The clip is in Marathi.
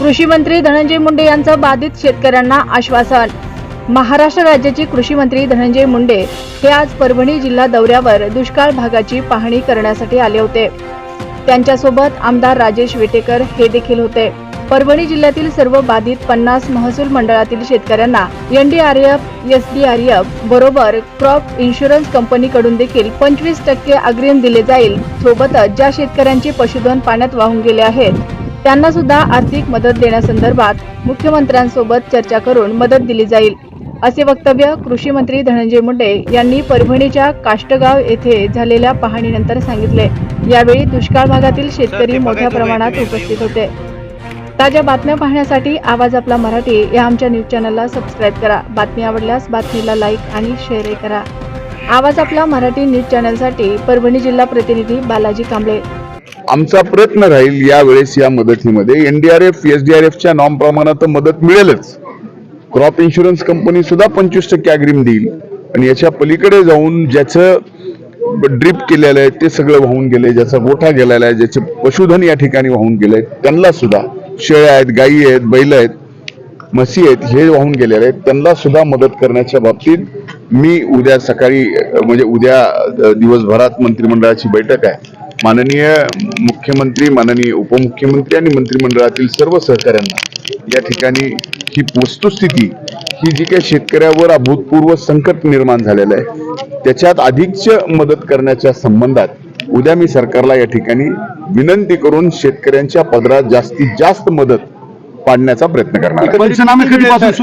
कृषी मंत्री धनंजय मुंडे यांचं बाधित शेतकऱ्यांना आश्वासन. महाराष्ट्र राज्याचे कृषी मंत्री धनंजय मुंडे हे आज परभणी जिल्हा दौऱ्यावर दुष्काळ भागाची पाहणी करण्यासाठी आले होते. त्यांच्यासोबत आमदार राजेश विटेकर हे देखील होते. परभणी जिल्ह्यातील सर्व बाधित पन्नास महसूल मंडळातील शेतकऱ्यांना एनडीआरएफ एसडीआरएफ बरोबर क्रॉप इन्शुरन्स कंपनीकडून देखील पंचवीस टक्के अग्रिम दिले जाईल. सोबतच ज्या शेतकऱ्यांचे पशुधन पाण्यात वाहून गेले आहेत त्यांना सुद्धा आर्थिक मदत देण्यासंदर्भात मुख्यमंत्र्यांसोबत चर्चा करून मदत दिली जाईल. असे वक्तव्य कृषी मंत्री धनंजय मुंडे यांनी परभणीच्या काष्टगाव येथे झालेल्या पाहणीनंतर सांगितले. यावेळी दुष्काळ भागातील शेतकरी मोठ्या प्रमाणात उपस्थित होते. ताज्या बातम्या पाहण्यासाठी आवाज आपला मराठी या आमच्या न्यूज चॅनलला सबस्क्राईब करा. बातमी आवडल्यास बातमीला लाईक आणि शेअरही करा. आवाज आपला मराठी न्यूज चॅनलसाठी परभणी जिल्हा प्रतिनिधी बालाजी कांबळे. आमचा प्रयत्न राहील यावेळेस या मदतीमध्ये एनडीआरएफ एसडीआरएफच्या नॉर्म प्रमाणात मदत मिळेलच. क्रॉप इन्शुरन्स कंपनी सुद्धा पंचवीस टक्के अग्रिम देईल. आणि याच्या पलीकडे जाऊन ज्याचं ड्रीप केलेलं आहे ते सगळं वाहून गेले ज्याचा गोठा गेलेला आहे ज्याचे पशुधन या ठिकाणी वाहून गेले त्यांना सुद्धा शेळ्या आहेत गायी आहेत बैल आहेत म्हशी आहेत हे वाहून गेलेले आहेत. त्यांना सुद्धा मदत करण्याच्या बाबतीत मी उद्या सकाळी म्हणजे उद्या दिवसभरात मंत्रिमंडळाची बैठक आहे. माननीय मुख्यमंत्री माननीय उपमुख्यमंत्री आणि मंत्रिमंडळातील सर्व सहकाऱ्यांना या ठिकाणी ही वस्तुस्थिती ही जी काही शेतकऱ्यावर अभूतपूर्व संकट निर्माण झालेलं आहे त्याच्यात अधिकच मदत करण्याच्या संबंधात उद्या मी सरकारला या ठिकाणी विनंती करून शेतकऱ्यांच्या पदरात जास्तीत जास्त मदत पाडण्याचा प्रयत्न करणार